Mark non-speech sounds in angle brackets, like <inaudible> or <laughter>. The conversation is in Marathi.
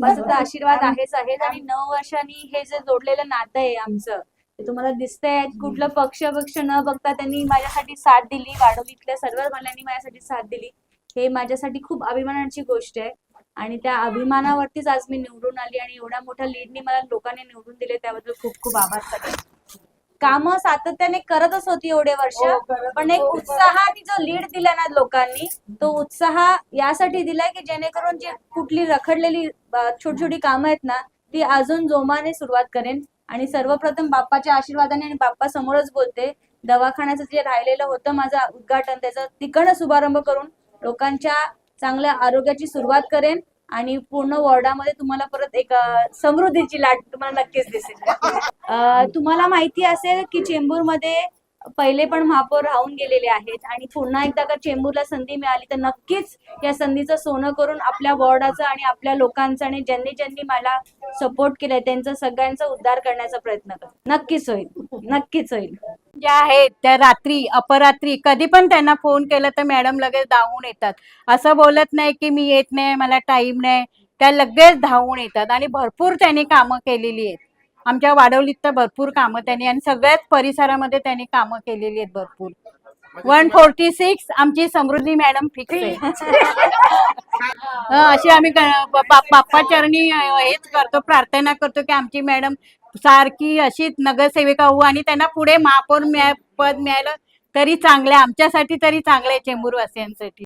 तर आशीर्वाद आहेच आहेत आणि नऊ वर्षांनी हे जे जोडलेलं नातं आहे आमचं ते तुम्हाला दिसतंय. कुठलं पक्ष पक्ष न बघता त्यांनी माझ्यासाठी साथ दिली वाढवलीतल्या सर्व महिलांनी माझ्यासाठी साथ दिली. हे माझ्यासाठी खूप अभिमानाची गोष्ट आहे. आणि त्या अभिमानावरतीच आज मी निवडून आली आणि एवढ्या मोठ्या लीडनी मला लोकांनी निवडून दिले त्याबद्दल खूप खूप आभार करेन काम सातत्याने करतच होती एवढे वर्ष. हो, पण एक. उत्साहाने जो लीड दिला ना लोकांनी तो उत्साह यासाठी दिलाय की जेणेकरून जे कुठली रखडलेली छोटी छोटी कामं आहेत ना ती अजून जोमाने सुरुवात करेन. आणि सर्वप्रथम बाप्पाच्या आशीर्वादाने आणि बाप्पा समोरच बोलते दवाखान्याचं जे राहिलेलं होतं माझं उद्घाटन त्याचा तिकडनं शुभारंभ करून लोकांच्या चांगल्या आरोग्याची सुरुवात करेन. आणि पूर्ण वॉर्डामध्ये तुम्हाला परत एक समृद्धीची लाट तुम्हाला नक्कीच दिसेल. तुम्हाला माहिती असेल की चेंबूरमध्ये पहिले पण महापौर राहून गेलेले आहेत आणि पुन्हा एकदा का चेंबूरला संधी मिळाली तर नक्कीच या संधीचं सोनं करून आपल्या वॉर्डाचं आणि आपल्या लोकांचं आणि ज्यांनी ज्यांनी मला सपोर्ट केलाय त्यांचा सगळ्यांचा उद्धार करण्याचा प्रयत्न कर नक्कीच होईल. नक्कीच होईल. ज्या आहेत त्या रात्री अपरात्री कधी पण त्यांना फोन केला तर मॅडम लगेच धावून येतात. असं बोलत नाही की मी येत नाही मला टाइम नाही. त्या लगेच धावून येतात आणि भरपूर त्यांनी कामं केलेली आहेत. आमच्या वाडवलीत तर भरपूर कामं त्यांनी आणि सगळ्याच परिसरामध्ये त्यांनी कामं केलेली आहेत भरपूर. वन फोर्टी सिक्स आमची समृद्धी मॅडम फिक्स आहे. <laughs> अशी आम्ही बाप्पा अं, हेच करतो प्रार्थना करतो की आमची मॅडम सारखी अशीच नगरसेविका होऊ आणि त्यांना पुढे महापौर मिळा- पद मिळालं तरी चांगलं आमच्यासाठी तरी चांगलं आहे चेंबूरवासियांसाठी